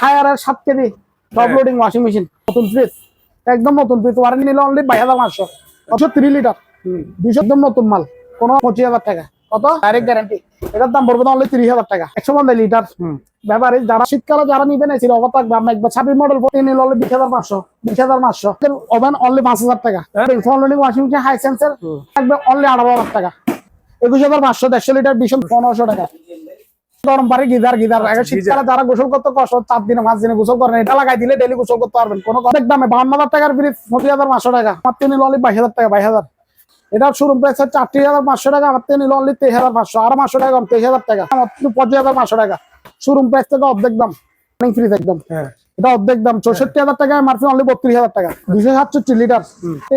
হায়ারের সাত KG top. Loading washing machine নতুন fridge একদম নতুন ফ্রিজ ওয়ারেন্টি নিলে অনলি বাইশ হাজার পাঁচশো। একশো থ্রি লিটার দুইশো একদম নতুন মাল কোনো পঁচিশ হাজার টাকা। কত? ডাইরেক্ট গ্যারান্টি এটার দাম পড়বে অনলি তিরিশ হাজার টাকা। একশো পঞ্চাশ লিটার ব্যাপারে যারা শীতকালে যারা নিবেন এসির অফার থাকবে। আমরা একবার ছাব্বিশ মডেল নিলে অনলি বিশ হাজার পাঁচশো বিশ হাজার পাঁচশো। ওভেন অনলি পাঁচ হাজার টাকা। ফোন লোডিং ওয়াশিং মেশিন হাই সেন্সের থাকবে অনলি আঠারো হাজার টাকা। একুশ হাজার পাঁচশো দেড়শো লিটার বিশ পনেরোশো টাকা। গরম পারে গিজার গিজার। আগে শীতকালে যারা গোসল করতে কষ্ট চার দিনে পাঁচ দিনে গোসল করেন এটা লাগাই দিলে ডেলি গোসল করতে পারবেন। কোনো অনেক দামে হাজার টাকার ফ্রিজ পঁচিশ হাজার পাঁচশো টাকা। আমার তিনি অনলি বাইশ হাজার টাকা বাইশ হাজার। এটা শুরু প্রাইস হচ্ছে চারটি হাজার পাঁচশো টাকা। আমার তিনি নিল অনলি তেইশ হাজার পাঁচশো। আর পাঁচশো টাকা তেইশ হাজার টাকা। আমার পঁচিশ হাজার পাঁচশো টাকা। শোরুম প্রাইস থেকে অর্ধেক দাম। ফ্রিজ একদম। হ্যাঁ। এটা অর্ধেক দাম। চৌষট্টি হাজার টাকা মার্ফি অনলি বত্রিশ হাজার টাকা। দুশো সাতষট্টি লিটার।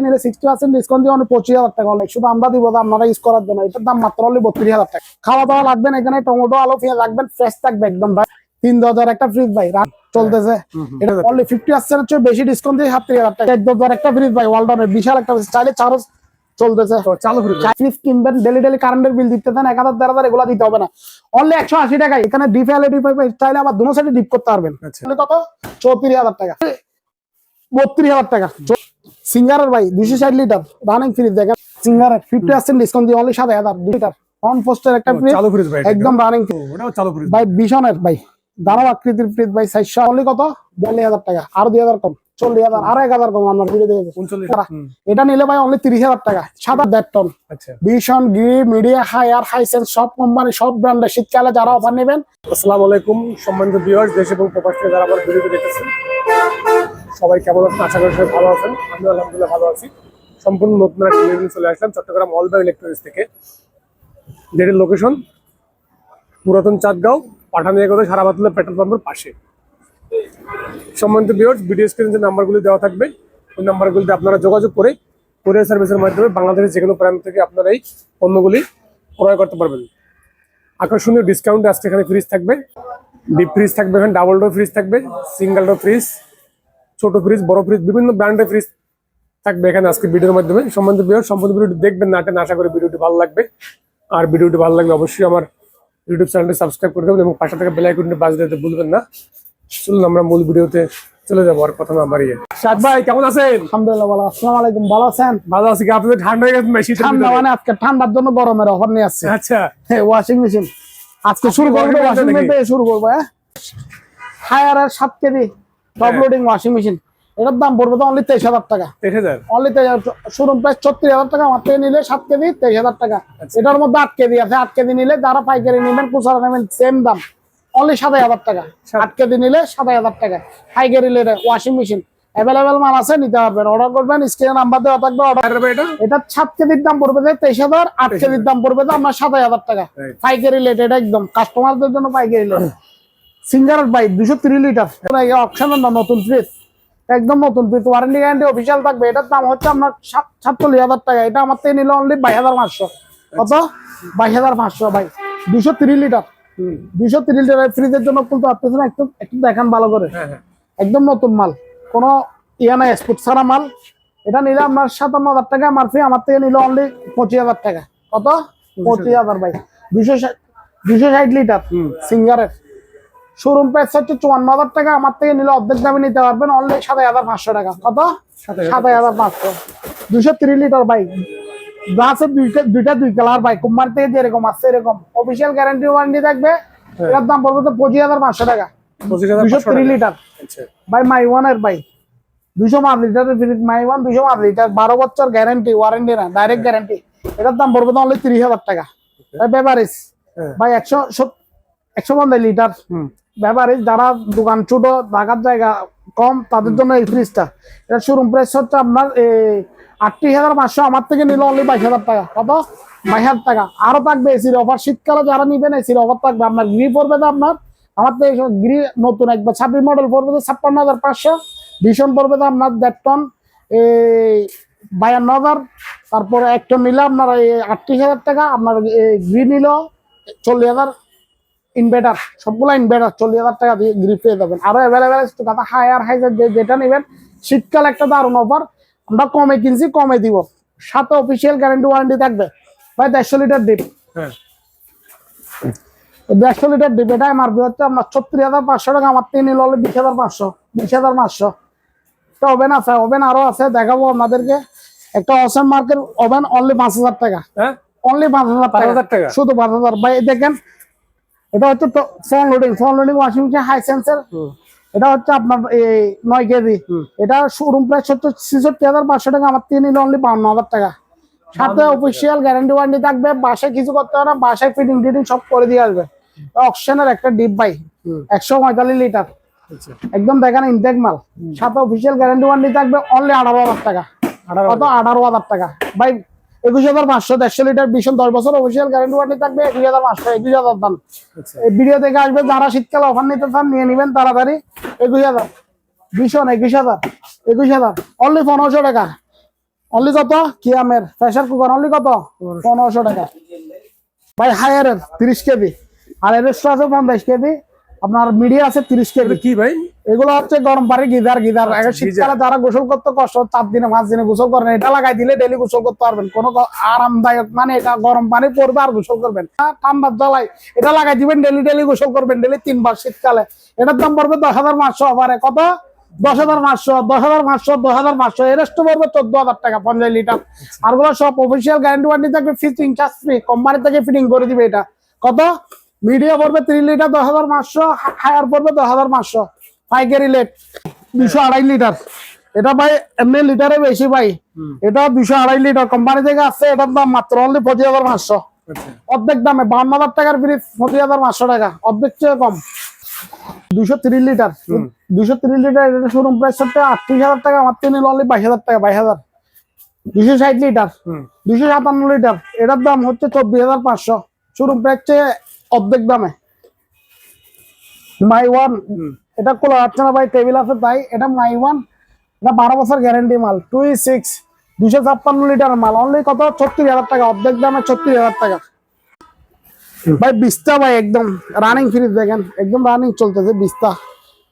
নিলে সিক্সটি পার্সেন্ট ডিসকাউন্ট দিয়ে অনেক পঁচিশ হাজার টাকা অনেক শুধু আমরা দিব আপনারা ইউজ করার জন্য। এটার দাম মাত্র অনলি বত্রিশ হাজার টাকা। খাওয়া দাওয়া লাগবেন এখানে টমেটো আলু পেঁয়াজ রাখবেন ফ্রেশ থাকবে একদম ভাই। তিন হাজার একটা ফ্রিজ ভাই। রাত চলতেছে। এটা অনলি ফিফটি পার্সেন্ট বেশি ডিসকাউন্ট দিয়ে সাতত্রিশ হাজার টাকা একটা ফ্রিজ ভাই ওয়ালডনের বিশাল একটা চাইলে চার্জ চলতেছে। কিনবেন ডেলি ডেলি কারেন্টের বিল দিতে দেন এক হাজার দেড় হাজার এগুলো দিতে হবে না। অনলি একশো আশি টাকা এখানে ডিপ চাইলে আবার সাইডে ডিপ করতে পারবেন। আচ্ছা। কত? চৌত্রিশ হাজার টাকা। বত্রিশ হাজার টাকা। সিঙ্গারের ভাই দুশো ষাট লিটার রানিং ফ্রিজ দেখেন। সিঙ্গারের ফিফটি পার্সেন্ট ডিসকাউন্ট দিয়ে অনলি সাত হাজার দুই লিটার অন পোস্টের একটা ফ্রিজ। একদম রানিং ভাই বিশনের ভাই। দানব আকৃতির ফ্রিজ ভাই অনলি কত? বিয়াল্লিশ হাজার টাকা আর দুই হাজার কম। চল্লিশ হাজার এক হাজার কম আপনার ফিরে দিয়ে এটা নিলে ভাই অনলি তিরিশ হাজার টাকা। সাদা দেড় ton Vision Gree Midea Haier Hisense সব কোম্পানি সব ব্র্যান্ডের শীতকালে যারা অফার নেবেন। আসসালামু আলাইকুম সম্মানিত ভিউয়ার্স দেশ এবং প্রবাস থেকে যারা আমার ভিডিওটি দেখতেছেন সবাই কেমন আছেন? আশা করি সবাই ভালো আছেন। আমি আলহামদুলিল্লাহ ভালো আছি। সম্পূর্ণ নতুন একটা চলে আসলাম চট্টগ্রাম অলবা ইলেকট্রনিক্স থেকে। যেটির লোকেশন পুরাতন চাঁদগাঁও পাঠানিয়া করে সারা বাতুল্লা পেট্রোল পাম্পের পাশে। সম্মানিত ভিউয়ার্স ভিডিও স্ক্রিনে যে নাম্বারগুলি দেওয়া থাকবে, ওই নাম্বারগুলিতে আপনারা যোগাযোগ করে কোরিয়ার সার্ভিসের মাধ্যমে বাংলাদেশের যে কোনো প্রান্ত থেকে আপনারা এই পণ্যগুলি ক্রয় করতে পারবেন। আকর্ষণীয় ডিসকাউন্ট আজকে এখানে ফ্রিজ থাকবে ডিপ ফ্রিজ থাকবে, এখানে ডাবল ডোর ফ্রিজ থাকবে সিঙ্গেল ডোর ফ্রিজ ছোট ফ্রিজ বড় ফ্রিজ বিভিন্ন ব্র্যান্ডের ফ্রিজ থাকবে এখানে আজকে ভিডিওর মাধ্যমে। সম্বন্ধ ভিডিও সম্পূর্ণ ভিডিওটি দেখবেন, না টেন আশা করি ভিডিওটি ভালো লাগবে। আর ভিডিওটি ভালো লাগলে অবশ্যই আমার ইউটিউব চ্যানেলটি সাবস্ক্রাইব করে দেবেন এবং পাশে থেকে বেল আইকনটি বাজ দিতে ভুলবেন না। চলুন আমরা মূল ভিডিওতে চলে যাব আর কথা না বাড়িয়ে। সাদ ভাই কেমন আছেন? আলহামদুলিল্লাহ ভালো আসসালামু আলাইকুম ভালো আছেন? ভালো আছি আপনাদের ঠান্ডা হয়ে গেছে শীতের ঠান্ডা মানে আজকে ঠান্ডার জন্য গরমের অফার নিয়ে আসছে। আচ্ছা। ওয়াশিং মেশিন আজকে শুরু করব ওয়াশিং মেশিন শুরু করব হ্যাঁ? হায়ারের সাত কেজি টপ হ্যাঁ। লোডিং ওয়াশিং মেশিন এটার দাম পড়বে তো অনলি তেইশ হাজার টাকা। তেইশ হাজার? অনলি শোরুম প্রাইস ছত্রিশ হাজার টাকা আমার থেকে নিলে সাত কেজি তেইশ হাজার টাকা। আচ্ছা। এটার মধ্যে আট কেজি আছে আট কেজি নিলে যারা পাইকারি নেবেন খুচরা নেবেন সেম দাম। অনলি সাতাই হাজার টাকা। আট কেজি নিলে সাতাই হাজার টাকা। পাইকারি নিলে ওয়াশিং মেশিন অ্যাভেলেবেল মাল আছে নিতে পারবেন। অর্ডার করবেন স্ক্রিনে নাম্বার দেওয়া থাকবে অর্ডার এটা? এটা সাত কেজির দাম পড়বে যে তেইশ হাজার আট কেজির দাম পড়বে যে আপনার সাতাই হাজার টাকা. পাইকারি রেট এটা একদম। কাস্টমারদের জন্য পাইকারি রেট সিঙ্গার বাইক দুশো তিরিশ লিটার অপশনের না নতুন ফ্রিজ একদম নতুন ফ্রিজ ওয়ারেন্টি গ্যারান্টি অফিসিয়াল থাকবে। এটার দাম হচ্ছে আপনার সাত- সাতচল্লিশ হাজার টাকা। এটা আমার থেকে নিলে অনলি বাইশ হাজার পাঁচশো। কত? বাইশ হাজার পাঁচশো ভাই। দুশো তিরিশ লিটার দুশো তিরিশ লিটার ফ্রিজের জন্য কিন্তু আপনার একটু একটু দেখান ভালো করে। হ্যাঁ হ্যাঁ। একদম নতুন মাল। কোনো ইয়ে নাই এক্সপোর্ট ছাড়া মাল। এটা নিলে আপনার সাতান্ন হাজার টাকা মারফি আমার থেকে নিলে অনলি পঁচিশ হাজার টাকা। কত? পঁচিশ হাজার ভাই। দুশো দুশো ষাট লিটার। সিঙ্গারের। শোরুম প্রাইস হচ্ছে চুয়ান্ন হাজার টাকা আমার থেকে নিলে অর্ধেক দামে নিতে পারবেন অনলি সাতাই হাজার পাঁচশো টাকা। কত? সাতাই হাজার পাঁচশো। দুশো তিরিশ লিটার বাইক আছে দুইটা দুইটা দুই কালার বাইক। কোম্পানি থেকে যেরকম আসছে এরকম। অফিসিয়াল গ্যারান্টি ওয়ারেন্টি থাকবে। এটার দাম পড়বে তো পঁচিশ হাজার পাঁচশো টাকা। দুশো তিরিশ লিটার। ভাই মাই ওয়ানের ভাই দুশো লিটারের ফ্রিজ মাই ওয়ান দুশো পাঁচ লিটার। বারো বছর গ্যারান্টি ওয়ারেন্টি না ডাইরেক্ট গ্যারান্টি এটার দাম পড়বে অনলি তিরিশ হাজার টাকা। ভাই বেভারেজ হ্যাঁ। ভাই একশো একশো পঞ্চাশ লিটার। বেভারেজ যারা দোকান ছোট থাকার জায়গা কম তাদের জন্য এই ফ্রিজটা এটা শোরুম প্রাইস হচ্ছে আপনার আটত্রিশ হাজার পাঁচশো, আমার থেকে নিলে অনলি বাইশ হাজার টাকা। কত? বাইশ হাজার টাকা। আরও থাকবে এসির অফার শীতকালে যারা নিবেন এসির অফার থাকবে। আপনার গ্রি পড়বে তো আপনার। আমার তো গ্রি নতুন একবার। ছাব্বিশ মডেল পড়বে তো ছাপ্পান্ন হাজার পাঁচশো। ভীষণ পড়বে তো আপনার দেড় টন এই বায়ান্ন হাজার। তারপরে এক টন নিলে আপনার এই আটত্রিশ হাজার টাকা। আপনার গ্রি নিল চল্লিশ হাজার। ইনভার্টার সবগুলো ইনভার্টার চল্লিশ হাজার টাকা দিয়ে গ্রিপ পেয়ে যাবেন। আরও অ্যাভেলেবেল কথা হাই আর হাই যেটা নেবেন, শীতকাল একটা দারুণ অফার আমরা কমে কিনছি কমে দিব। সাথে অফিসিয়াল গ্যারান্টি ওয়ারেন্টি থাকবে। ভাই দেড়শো লিটার ডিপ। হ্যাঁ। দেড়শো লিটার ডিপ এটা এমআরপি হচ্ছে আপনার ছত্রিশ হাজার পাঁচশো টাকা। আমার থেকে নিল হলে বিশ হাজার পাঁচশো বিশ হাজার পাঁচশো। একটা ওভেন আছে ওভেন আরও আছে দেখাবো আপনাদেরকে। একটা অসম মার্কেট ওভেন অনলি পাঁচ হাজার টাকা। হ্যাঁ? অনলি পাঁচ হাজার পাঁচ হাজার টাকা? শুধু পাঁচ হাজার। ভাই দেখেন এটা হচ্ছে front loading front loading washing machine high সেন্সের এটা হচ্ছে আপনার এই নয় কেজি। এটা শোরুম প্রাইস হচ্ছে ছেষট্টি হাজার পাঁচশো টাকা আমার তিন নিলে অনলি বান্ন হাজার টাকা। সাথে অফিসিয়াল গ্যারান্টি ওয়ারেন্টি থাকবে বাসায় কিছু করতে হবে না বাসায় ফিটিং টিটিং সব করে দিয়ে আসবে। অকশনের একটা ডিপ বাই একশো পঁয়তাল্লিশ লিটার আচ্ছা। একদম দেখেন ইনটেক মাল। সাথে অফিসিয়াল গ্যারান্টি ওয়ারেন্টি থাকবে অনলি আঠারো হাজার টাকা। আঠারো কত? আঠারো হাজার টাকা। ভাই একুশ হাজার পাঁচশো, দেড়শো লিটার ভীষণ দশ বছর অফিসিয়াল গ্যারান্টি ওয়ারেন্টি থাকবে, একুশ হাজার পাঁচশো, একুশ হাজার দাম। ভিডিও দেখে আসবে, যারা শীতকালে অফার নিতে চান, নিয়ে নেবেন তাড়াতাড়ি। একুশ হাজার, ভীষণ একুশ হাজার একুশ হাজার। অনলি পনেরোশো টাকা। অনলি কত? কিয়ামের প্রেশার কুকার অনলি কত? পনেরোশো টাকা। ভাই হায়ারের তিরিশ কেবি আর এরেস্ট্রা আছে পঞ্চাশ কেবি আপনার মিডিয়া আছে তিরিশ কেবি কি ভাই? এগুলো হচ্ছে গরম পানি গিজার গিজার। আচ্ছা, শীতকালে যারা গোসল করতে কষ্ট চার দিনে পাঁচ দিনে গোসল করেন এটা লাগাই দিলে ডেলি গোসল করতে পারবেন। কোনো আরামদায়ক মানে এটা গরম পানি পড়বে আর গোসল করবেন ঠান্ডার জ্বালাই এটা লাগাই দিবেন ডেলি ডেলি গোসল করবেন। ডেলি তিনবার শীতকালে। এটার দাম পড়বে দশ হাজার পাঁচশো আবারে। কত? দশ হাজার পাঁচশো। দশ হাজার পাঁচশো দশ হাজার পাঁচশো। এর রেস্ট পড়বে চোদ্দ হাজার টাকা পঞ্চাশ লিটার। আরগুলো সব অফিসিয়াল গ্যারান্টি ওয়ারেন্টি থাকবে ফিটিং চার্জ ফ্রি কোম্পানি থেকে ফিটিং করে দিবে এটা। কত? মিডিয়া পড়বে তিরিশ লিটার দশ হাজার পাঁচশো। হায়ার পড়বে দশ হাজার পাঁচশো। পাইকারি লেট দুশো আড়াই লিটার। এটা ভাই এমনি লিটারে বেশি ভাই। এটা দুশো আড়াই লিটার। কোম্পানি থেকে আসছে এটার দাম মাত্র অনলি পঁচিশ হাজার পাঁচশো। আচ্ছা। অর্ধেক দামে বান্ন হাজার টাকার ফ্রিজ পঁচিশ হাজার পাঁচশো টাকা। অর্ধেক চেয়ে কম। দুশো তিরিশ লিটার। দুশো তিরিশ লিটার এটা শোরুম প্রাইস হচ্ছে আটত্রিশ হাজার টাকা। আমার তিনি অনলি বাইশ হাজার টাকা বাইশ হাজার। দুশো ষাট লিটার। দুশো সাতান্ন লিটার। এটার দাম হচ্ছে চব্বিশ হাজার পাঁচশো। শোরুম প্রাইস চেয়ে অর্ধেক দামে। মাই ওয়ান এটা খোলা যাচ্ছে না ভাই? টেবিল আছে তাই এটা মাই ওয়ান এটা বারো বছর গ্যারেন্টি মাল। টু সিক্স দুশো ছাপ্পান্ন লিটার মাল। অনলি কত? ছত্রিশ হাজার টাকা। অর্ধেক দামে ছত্রিশ হাজার টাকা। ভাই বিস্তা ভাই একদম রানিং ফ্রিজ দেখেন। একদম রানিং চলতেছে বিস্তা।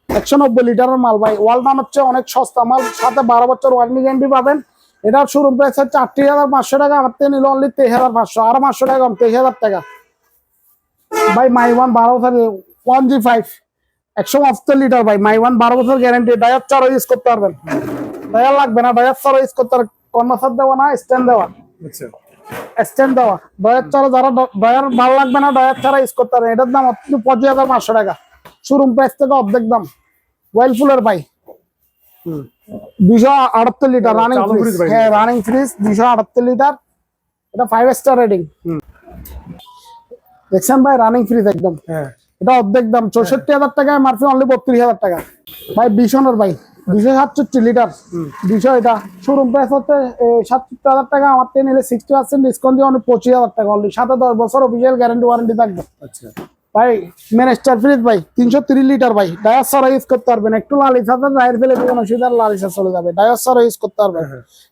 একশো নব্বই লিটারের মাল ভাই। ওয়ালটান হচ্ছে অনেক সস্তা মাল। সাথে বারো বছর ওয়ারেন্টি গ্যারেন্টি পাবেন। এটার শোরুম প্রাইস হচ্ছে আটত্রিশ হাজার পাঁচশো টাকা। আমার থেকে নিল অনলি তেইশ হাজার পাঁচশো। আরও পাঁচশো টাকা কম তেইশ হাজার টাকা। ভাই মাই ওয়ান বারো ওয়ান জি ফাইভ একশো পঁচাত্তর লিটার ভাই মাই ওয়ান বারো বছর গ্যারান্টি ডায়ার চারও ইউজ করতে পারবেন। ডায়ার লাগবে না ডায়ার চারও ইউজ করতে পারবেন। কর্নাসার দেওয়া না স্ট্যান্ড দেওয়া। আচ্ছা। স্ট্যান্ড দেওয়া। ডয়ার ছাড়া যারা ডয়ার ভালো লাগবে না ডয়ার ছাড়া ইউজ করতে পারবেন। এটার দাম অত্যন্ত পঁচিশ হাজার পাঁচশো টাকা। শোরুম প্রাইস থেকে অর্ধেক দাম। ওয়েলফুলের ভাই। হুম। দুইশো আটাত্তর লিটার রানিং ফ্রিজ হ্যাঁ রানিং ফ্রিজ দুইশো আটাত্তর লিটার। এটা ফাইভ স্টার রেটিং হুম। দেখছেন ভাই রানিং ফ্রিজ একদম। হ্যাঁ। এটা অর্ধেক দাম চৌষট্টি হাজার টাকা মার্ফি অনলি বত্রিশ হাজার টাকা। ভাই বিশনের ভাই দুশো সাতষট্টি লিটার। দুশো এটা। শোরুম প্রাইস হচ্ছে সাতষট্টি হাজার টাকা আমার থেকে নিলে সিক্সটি পার্সেন্ট ডিসকাউন্ট দিয়ে অনেক পঁচিশ হাজার টাকা অনলি সাথে দশ বছর অফিসিয়াল গ্যারান্টি ওয়ারেন্টি থাকবে। আচ্ছা। ভাই ম্যানেস্টার ফ্রিজ ভাই তিনশো তিরিশ লিটার ভাই। ডায়ার সারা ইউজ করতে পারবেন একটু লালি সাথে ডায়ের ফেলে দেবেন অসুবিধা লালিসা চলে যাবে। ডায়ার সারা ইউজ করতে পারবেন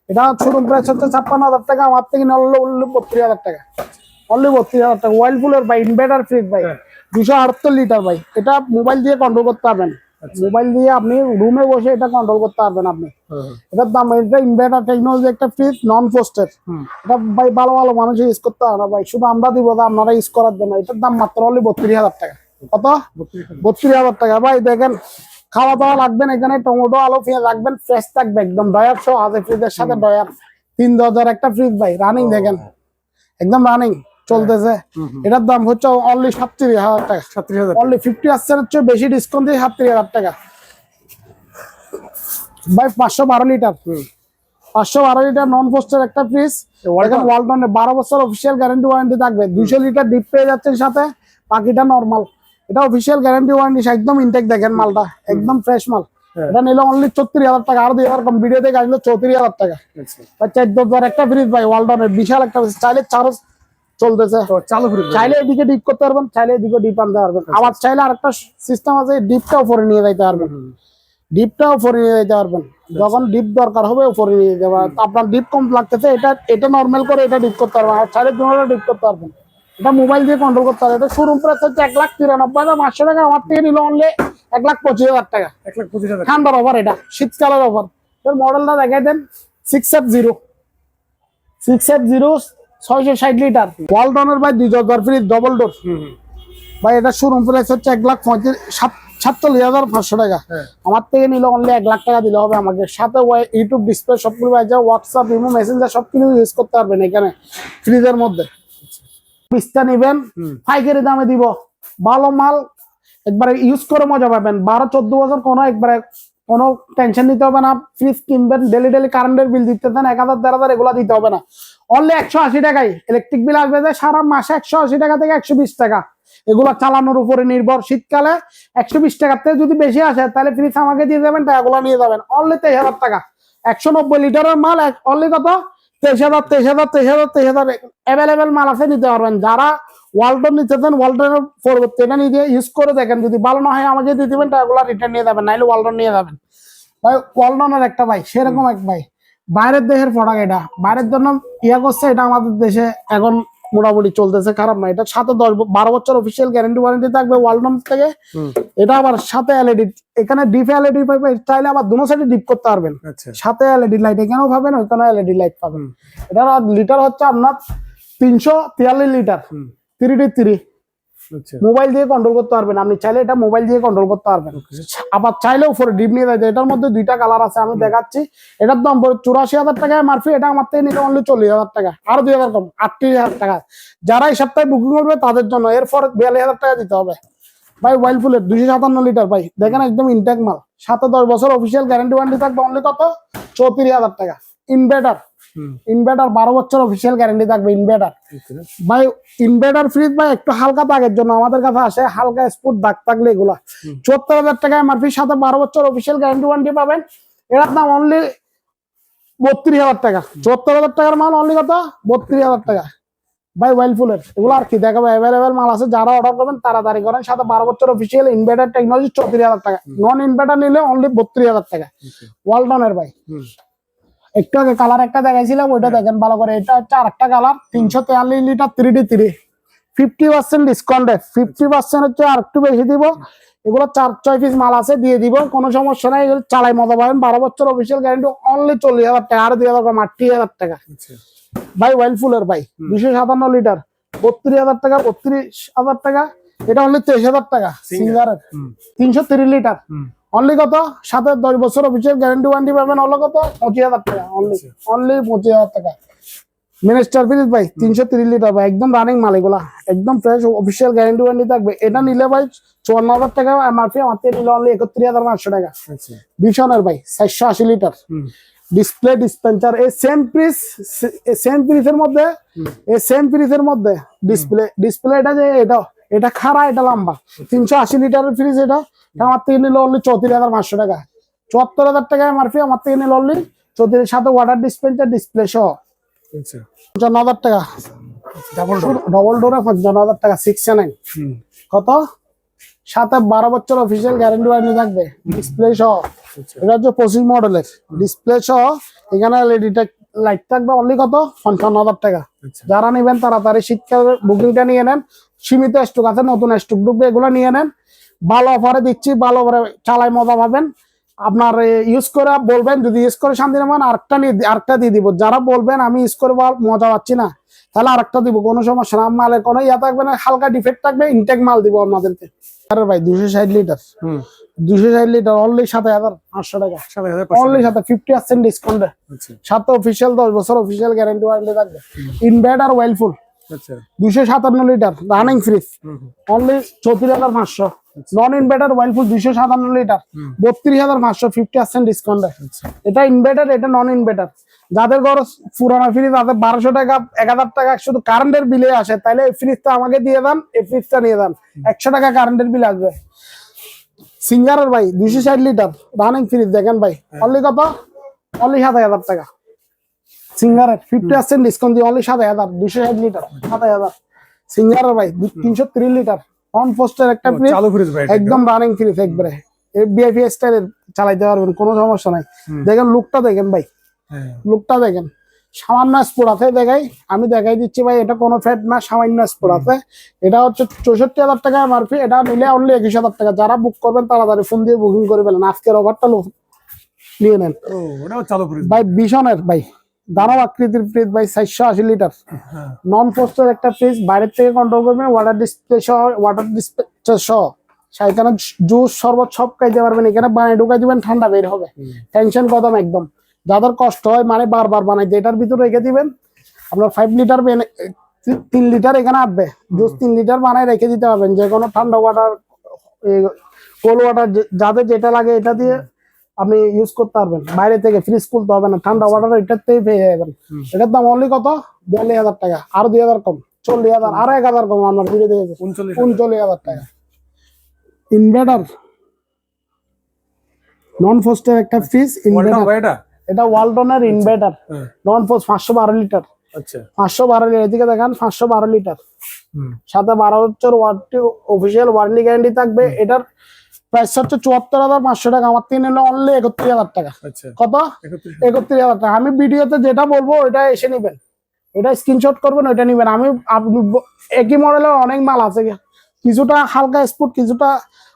এটা শোরুম প্রাইস হচ্ছে ছাপ্পান্ন হাজার টাকা আমার থেকে নিলে বত্রিশ হাজার টাকা। অনলি বত্রিশ হাজার টাকা। ওয়াইলফুলের ভাই ইনভার্টার ফ্রিজ ভাই। দুশো আটাত্তর লিটার ভাই। এটা মোবাইল দিয়ে কন্ট্রোল করতে পারবেন। মোবাইল দিয়ে আপনি রুমে বসে এটা কন্ট্রোল করতে পারবেন আপনি। এটার দাম এটা ইনভার্টার টেকনোলজি একটা ফ্রিজ নন পোস্টের এটা ভাই ভালো ভালো মানুষ ইউজ করতে হবে না ভাই। শুধু আমরা দিব আপনারা ইউজ করার জন্য। এটার দাম মাত্র হলে বত্রিশ হাজার টাকা। কত? বত্রিশ হাজার। টাকা। ভাই দেখেন খাওয়া দাওয়া লাগবেন এখানে টমেটো আলু পেঁয়াজ রাখবেন ফ্রেশ থাকবে একদম। ডয়ার সহ আছে ফ্রিজের সাথে ডয়ার তিন হাজার একটা ফ্রিজ ভাই রানিং দেখেন। একদম রানিং চলতেছে। এটার দাম হচ্ছে অনলি সাতত্রিশ হাজার টাকা সাতত্রিশ হাজার অনলি ফিফটি পার্সেন্ট হচ্ছে বেশি ডিসকাউন্ট দিয়ে সাতত্রিশ হাজার টাকা। ভাই পাঁচশো বারো লিটার পাঁচশো বারো লিটার নন পোস্টের একটা ফ্রিজ ওয়ালটনের বারো বছর অফিসিয়াল গ্যারান্টি ওয়ারেন্টি থাকবে। দুইশো লিটার ডিপ পেয়ে যাচ্ছেন সাথে। বাকিটা নর্মাল এটা অফিসিয়াল গ্যারান্টি ওয়ারেন্টি একদম ইনটেক দেখেন মালটা। একদম ফ্রেশ মাল। হ্যাঁ। এটা নিলে অনলি ছত্রিশ হাজার টাকা। আর দুই হাজার কম। ভিডিও দেখে আসলে চৌত্রিশ হাজার টাকা। আচ্ছা। চোদ্দ হাজার একটা ফ্রিজ ভাই ওয়ালটনের বিশাল একটা fridge। চাইলে চার্জ চলতেছে। চাইলে এদিকে ডিপ করতে পারবেন চাইলে এদিকে ডিপ আনতে পারবেন। আবার চাইলে আরেকটা সিস্টেম আছে ডিপটা উপরে নিয়ে যাইতে পারবেন। ডিপটা উপরে নিয়ে যাইতে পারবেন। যখন ডিপ দরকার হবে উপরে নিয়ে যেতে পারবেন আপনার ডিপ কম লাগতেছে এটা এটা নর্মাল করে এটা ডিপ করতে পারবেন। আর চাইলে দুটো ডিপ করতে পারবেন। এটা মোবাইল দিয়ে কন্ট্রোল করতে পারবেন এটা শোরুম প্রাইস হচ্ছে এক লাখ তিরানব্বই হাজার পাঁচশো টাকা। আমার থেকে নিল অনলি এক লাখ পঁচিশ হাজার টাকা। এক লাখ পঁচিশ হাজার। ঠান্ডার অফার এটা শীতকালের অফার মডেলটা দেখাই দেন six F zero six F zero ছয়শো ষাট লিটার। ওয়ালটনের ভাই দুই হাজার ফ্রিজ ডবল ডোর। ভাই এটা শোরুম প্রাইস হচ্ছে এক লাখ পঁয়ত্রিশ সাত সাতচল্লিশ হাজার পাঁচশো টাকা। হ্যাঁ। আমার থেকে নিলে অনলি এক লাখ টাকা দিলে হবে আমাকে। সাথে ইউটিউব ডিসপ্লে সবগুলো আছে হোয়াটসঅ্যাপ ইমো মেসেঞ্জার সব কিছু ইউজ করতে পারবেন এখানে ফ্রিজের মধ্যে। পিসটা নিবেন পাইকারি দামে দিব। ভালো মাল একবারে ইউজ করে মজা পাবেন। বারো চোদ্দ বছর কোনো একবারে কোনো টেনশন নিতে হবে না ফ্রিজ কিনবেন ডেলি ডেলি কারেন্টের বিল দিতে দেন এক হাজার, দেড় হাজার এগুলো দিতে হবে না। অনলি একশো আশি টাকায় ইলেকট্রিক বিল আসবে যে সারা মাসে একশো আশি টাকা থেকে একশো বিশ টাকা। এগুলো চালানোর উপরে নির্ভর। শীতকালে একশো বিশ টাকার থেকে যদি বেশি আসে, তাহলে ফ্রিজ আমাকে দিয়ে দেবেন, টাকাগুলো নিয়ে যাবেন। অনলি তেইশ হাজার টাকা। একশো নব্বই লিটারের মাল অনলি কত? তেইশ হাজার তেইশ হাজার তেইশ হাজার তেইশ হাজার অ্যাভেলেবেল মাল আছে, নিতে পারবেন। যারা ওয়ালটন নিতে চান ওয়ালটনের পরবর্তী এটা নিজে ইউজ করে দেখেন। যদি ভালো না হয় আমাকে দিয়ে দিবেন টাকাগুলো রিটার্ন নিয়ে যাবেন নাইলে ওয়ালটন নিয়ে যাবেন। ভাই ওয়ালটনের একটা ভাই সেরকম এক ভাই। বাইরের দেশের প্রোডাক্ট এটা। বাইরের জন্য ইয়া করছে এটা আমাদের দেশে এখন মোটামুটি চলতেছে খারাপ না। এটা সাথে দশ বারো বছর অফিসিয়াল গ্যারান্টি ওয়ারেন্টি থাকবে ওয়ালটন থেকে। এটা আবার সাথে এলইডি এখানে ডিপ এলইডি পাবে চাইলে আবার দুনো সাইডে ডিপ করতে পারবেন। আচ্ছা। সাথে এলইডি লাইট এখানেও পাবেন ওইখানে এলইডি লাইট পাবেন। হুম। এটার লিটার হচ্ছে আপনার তিনশো তিয়াল্লিশ লিটার। Three D three. আচ্ছা। মোবাইল দিয়ে কন্ট্রোল করতে পারবেন। আপনি চাইলে এটা মোবাইল দিয়ে কন্ট্রোল করতে পারবেন। আবার চাইলে উপরে ডিপ নিয়ে যায় এটার মধ্যে দুইটা কালার আছে আমি দেখাচ্ছি। এটার দাম চুরাশি হাজার টাকা মারফি এটা আমার থেকে নিলে অনলি চল্লিশ হাজার টাকা। আরও দুই হাজার কম আটত্রিশ হাজার টাকা। যারা এই সপ্তাহে বুকিং করবে তাদের জন্য এরপর বিয়াল্লিশ হাজার টাকা দিতে হবে। ভাই ওয়াইল ফুলের দুশো সাতান্ন লিটার ভাই। দেখেন একদম ইনটেক মাল। সাথে দশ বছর অফিসিয়াল গ্যারান্টি ওয়ারেন্টি থাকবে অনলি কত? চৌত্রিশ হাজার টাকা। ইনভার্টার ইনভার্টার বারো বছর অফিসিয়াল গ্যারান্টি থাকবে ইনভার্টার. ভাই ইনভার্টার ফ্রিজ ভাই একটু হালকা দাগের জন্য আমাদের কাছে আসে হালকা স্পুট দাগ থাকলে এগুলা। চুয়াত্তর হাজার টাকা এমআরপির সাথে বারো বছর অফিসিয়াল গ্যারান্টি ওয়ারেন্টি পাবেন। এটার দাম অনলি বত্রিশ হাজার টাকা। চুয়াত্তর হাজার টাকার মাল অনলি কত? বত্রিশ হাজার টাকা। ভাই ওয়াইলফুলের এগুলো আর কি? দেখাবো অ্যাভেলেবেল মাল আছে যারা অর্ডার করবেন তাড়াতাড়ি করেন। সাথে বারো বছর অফিসিয়াল ইনভার্টার টেকনোলজি চৌত্রিশ হাজার টাকা। নন ইনভার্টার নিলে অনলি বত্রিশ হাজার টাকা। Okay. ওয়ালটনের ভাই। একটু আগে কালার একটা দেখাইছিলাম ওইটা দেখেন ভালো করে। এটা হচ্ছে আরেকটা কালার তিনশো তেয়াল্লিশ litre three D three fifty percent ডিসকাউন্টে ফিফটি পার্সেন্ট হচ্ছে আর একটু বেশি দিব। এগুলো চার ছয় পিস মাল আছে দিয়ে দিব। কোনো সমস্যা নাই। এগুলো চালাই মতো পাবেন। বারো বছর অফিসিয়াল গ্যারান্টি অনলি চল্লিশ হাজার টাকা আর দুই হাজার কম আটত্রিশ হাজার টাকা। আচ্ছা। ভাই ওয়াইলফুলের ভাই দুশো সাতান্ন লিটার বত্রিশ হাজার টাকা বত্রিশ হাজার টাকা। এটা অনলি তেইশ হাজার টাকা সিঙ্গারের। তিনশো তিরিশ লিটার অনলি কত? সাথে দশ বছর অফিসিয়াল গ্যারান্টি ওয়ারেন্টি পাবেন। অনলি কত? পঁচিশ হাজার টাকা। অনলি অনলি পঁচিশ হাজার টাকা। মিনিস্টার ফ্রিজ ভাই তিনশো তিরিশ লিটার ভাই একদম রানিং মাল এগুলা। একদম ফ্রেশ অফিসিয়াল গ্যারান্টি ওয়ারেন্টি থাকবে। এটা নিলে ভাই চুয়ান্ন হাজার টাকা এমআরপি আমার থেকে নিলে অনলি একত্রিশ হাজার পাঁচশো টাকা। আচ্ছা। ভীষণের ভাই চারশো আশি লিটার ডিসপ্লে ডিসপেন্সার এই সেম পিস সেম পিসের মধ্যে এই সেম পিসের মধ্যে ডিসপ্লে ডিসপ্লে এটা যে এটা এটা খাড়া এটা লম্বা। তিনশো আশি লিটারের ফ্রিজ এটা। আমার থেকে নিলে অনলি চৌত্রিশ হাজার পাঁচশো টাকা। চুয়াত্তর হাজার টাকা এমআরপি আমার থেকে নিলে অনলি চৌত্রিশ সাথে ওয়াটার ডিসপেন্সার ডিসপ্লে সহ। আচ্ছা। পঞ্চান্ন হাজার টাকা। ডাবল ডোর ডবল ডোরে পঞ্চান্ন হাজার টাকা সিক্স নাইন কত? সাথে বারো বছর অফিসিয়াল গ্যারান্টি ওয়ারেন্টি থাকবে ডিসপ্লে সহ। আচ্ছা। এটা হচ্ছে পঁচিশ মডেলের ডিসপ্লে সহ এখানে এলইডি লাইট থাকবে অনলি কত? পঞ্চান্ন হাজার টাকা। আচ্ছা। যারা নেবেন তাড়াতাড়ি শীতকাল বুকিংটা নিয়ে নেন। সীমিত স্টক আছে নতুন স্টক ঢুকবে এগুলো নিয়ে নেন। ভালো অফারে দিচ্ছি ভালো অফারে চালায় মজা পাবেন। আপনার ইউজ করে বলবেন যদি ইউজ করে শান্তি নেবেন আরেকটা নিয়ে আরেকটা দিয়ে দিব। যারা বলবেন আমি ইউজ করে মজা পাচ্ছি না। তাহলে আর একটা দিব কোনো সমস্যা না। মালের কোনো ইয়া থাকবে না হালকা ডিফেক্ট থাকবে ইনটেক মাল দিব আপনাদেরকে। আরে ভাই দুশো ষাট লিটার দুশো ষাট লিটার অনলি সাত হাজার পাঁচশো টাকা। সাত অনলি সাথে ফিফটি পার্সেন্ট ডিসকাউন্টে সাথে অফিসিয়াল দশ বছর অফিসিয়াল গ্যারান্টি ওয়ারেন্টি থাকবে। ইনভার্টার ওয়েলফুল দুশো সাতান্ন লিটার রানিং ফ্রিজ অনলি চৌত্রিশ হাজার পাঁচশো। নন ইনভার্টার ওয়েলফুল দুশো সাতান্ন লিটার বত্রিশ হাজার পাঁচশো ফিফটি পার্সেন্ট ডিসকাউন্টে এটা ইনভার্টার এটা নন ইনভার্টার যাদের ঘর পুরানো ফ্রিজ তাদের বারোশো টাকা এক হাজার টাকা শুধু কারেন্টের বিলে আসে। তাহলে এই ফ্রিজটা আমাকে দিয়ে দেন এই ফ্রিজটা নিয়ে দেন। একশো টাকা কারেন্টের বিল আসবে। সিঙ্গারের ভাই দুইশো ষাট লিটার রানিং ফ্রিজ দেখেন ভাই। অনলি কত? অনলি সাত হাজার টাকা। সিঙ্গারের ফিফটি পার্সেন্ট ডিসকাউন্ট দিয়ে অনলি সাত হাজার দুইশো ষাট লিটার সাত হাজার। সিঙ্গারের ভাই তিনশো তিরিশ লিটার অন পোস্টের একটা ফ্রিজ। একদম রানিং ফ্রিজ একবারে। বিআইপি স্টাইলের চালাইতে পারবেন কোনো সমস্যা নাই। দেখেন লুকটা দেখেন ভাই। হ্যাঁ। লুকটা দেখেন। সামান্য স্পোর্ট আছে দেখাই। আমি দেখাই দিচ্ছি ভাই এটা কোনো ফ্যাট না সামান্য স্পোর্ট আছে। এটা হচ্ছে চৌষট্টি হাজার টাকা এমআরপি এটা নিলে অনলি একুশ হাজার টাকা। যারা বুক করবেন তাড়াতাড়ি ফোন দিয়ে বুকিং করে ফেলেন। আজকের অফারটা নিয়ে নেন। ভাই বিশনের ভাই। দানব আকৃতির ফ্রিজ ভাই চারশো আশি লিটার নন পোস্টার একটা ফ্রিজ বাইরের থেকে কন্ট্রোল করবেন ওয়াটার ডিসপ্লে সহ ওয়াটার ডিসপ্লে সহ। সেখানে জুস শরবত সব খাইতে পারবেন এখানে বানিয়ে ঢুকাই দিবেন ঠান্ডা বের হবে। টেনশন কদম একদম। যাদের কষ্ট হয় মানে বারবার বানাইতে এটার ভিতরে রেখে দিবেন আপনার ফাইভ লিটার তিন লিটার এখানে আসবে। জুস তিন লিটার বানায় রেখে দিতে পারবেন যে কোনো ঠান্ডা ওয়াটার কোল্ড ওয়াটার যাদের যেটা লাগে এটা দিয়ে আপনি ইউজ করতে পারবেন। বাইরে থেকে ফ্রিজ খুলতে হবে না ঠান্ডা ওয়াটার এটাতেই পেয়ে যাবেন। এটার দাম অনলি কত? বিয়াল্লিশ হাজার টাকা আরও দুই হাজার কম চল্লিশ হাজার আরও এক হাজার কম আমার ফিরে দিয়েছে উনচল্লিশ হাজার। টাকা। ইনভার্টার নন ফোস্টের একটা ফ্রিজ ইনভার্টার এটা ওয়ালটনের ইনভার্টার নন ফোস্ট পাঁচশো বারো লিটার আচ্ছা। পাঁচশো বারো লিটার এদিকে দেখেন পাঁচশো বারো লিটার সাথে বারো বছর ওয়ারেন্টি অফিসিয়াল ওয়ারেন্টি গ্যারান্টি থাকবে। এটার প্রাইস হচ্ছে চুয়াত্তর হাজার পাঁচশো টাকা। আমার তিন এলে অনলি একত্রিশ হাজার টাকা। আচ্ছা। কত? একত্রিশ হাজার। টাকা। আমি ভিডিওতে যেটা বলব ওইটা এসে নেবেন। এটা স্ক্রিনশট করবেন ওইটা নেবেন। আমি একই মডেলের অনেক মাল আছে। কিছুটা হালকা স্পুট কিছুটা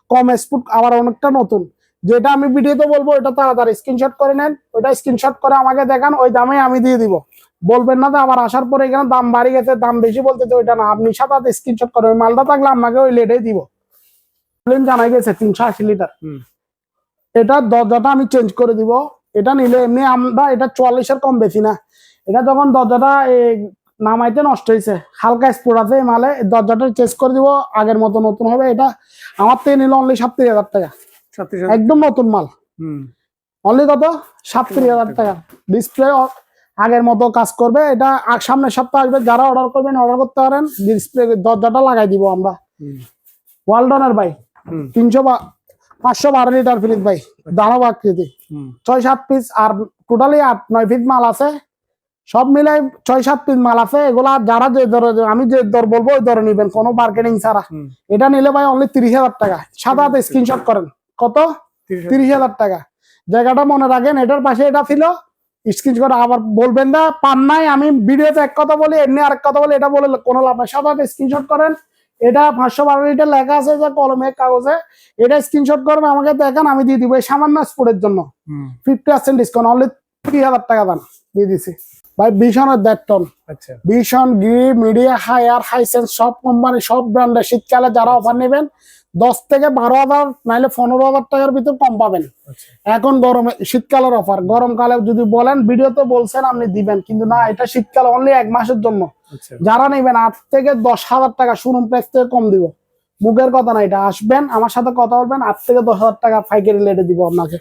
কম স্পুট আবার অনেকটা নতুন। যেটা আমি ভিডিওতে বলব ওটা তাড়াতাড়ি স্ক্রিনশট করে নেন। ওইটা স্ক্রিনশট করে আমাকে দেখান ওই দামে আমি দিয়ে দিব। বলবেন না তো আবার আসার পরে এখানে দাম বাড়ি গেছে দাম বেশি বলতে তো ওইটা না। আপনি সাথে স্ক্রিনশট করে ওই মালটা থাকলে আমাকে ওই লেটেই দিব। জানা গেছে তিনশো আশি লিটার। এটা দরজাটা আমি চেঞ্জ করে দিব। এটা নিলে এমনি আমরা এটা চুয়াল্লিশের কম বেশি না। এটা যখন দরজাটা নামাইতে নষ্ট হয়েছে হালকা স্পোর্ট আছে মালে দরজাটা চেঞ্জ করে দিব আগের মতো নতুন হবে। এটা আমার থেকে নিল অনলি সাতত্রিশ হাজার টাকা। একদম নতুন মাল। অনলি কত? সাতত্রিশ হাজার টাকা। ডিসপ্লে আগের মতো কাজ করবে। এটা সামনের সপ্তাহ আসবে। যারা অর্ডার করবেন অর্ডার করতে পারেন। ডিসপ্লে দরজাটা লাগাই দিব আমরা। ওয়ালডনের ভাই হুম তিনশো বা পাঁচশো বারো লিটার ফ্রিজ ভাই। দানব আকৃতি ছয় সাত পিস আর টোটালি আট নয় পিস মাল আছে। সব মিলাই ছয় সাত পিস মাল আছে। এগুলা যারা যে দরে আমি যে দর বলব ওই দরে নিবেন। কোনো মার্কেটিং ছাড়া। এটা নিলে ভাই অনলি তিরিশ হাজার টাকা। সাদা স্ক্রিনশট করেন। কত? তিরিশ হাজার। টাকা। জায়গাটা মনে রাখেন এটার পাশে এটা ছিল। স্ক্রিন করে আবার বলবেন না পান নাই। আমি ভিডিওতে এক কথা বলি এমনি আরেক কথা বলি এটা বলে কোনো লাভ নাই। সাদা স্ক্রিনশট করেন। এটা পাঁচশো বারো লিটার লেখা আছে যে কলমে কাগজে। এটা স্ক্রিনশট করবেন আমাকে দেখান আমি দিয়ে দিব। এই সামান্য স্পোর্টের জন্য। Fifty percent discount only three হাজার টাকা দাম দিয়ে দিছি। ভাই ভীষণের দেড় ton Vision Gree Midea Haier Hisense সব কোম্পানি সব ব্র্যান্ডের শীতকালে যারা অফার নেবেন দশ থেকে বারো হাজার নাইলে পনেরো হাজার টাকার ভিতর কম পাবেন। আচ্ছা। এখন গরমে শীতকালের অফার গরমকালে যদি বলেন ভিডিওতে বলছেন আপনি দিবেন। কিন্তু না এটা শীতকাল অনলি এক মাসের জন্য। আচ্ছা। যারা নেবেন আট থেকে দশ হাজার টাকা শোরুম প্রাইস থেকে কম দিব। মুখের কথা না এটা আসবেন আমার সাথে কথা বলবেন আট থেকে দশ হাজার টাকা পাইকারি লেটে দিব আপনাকে।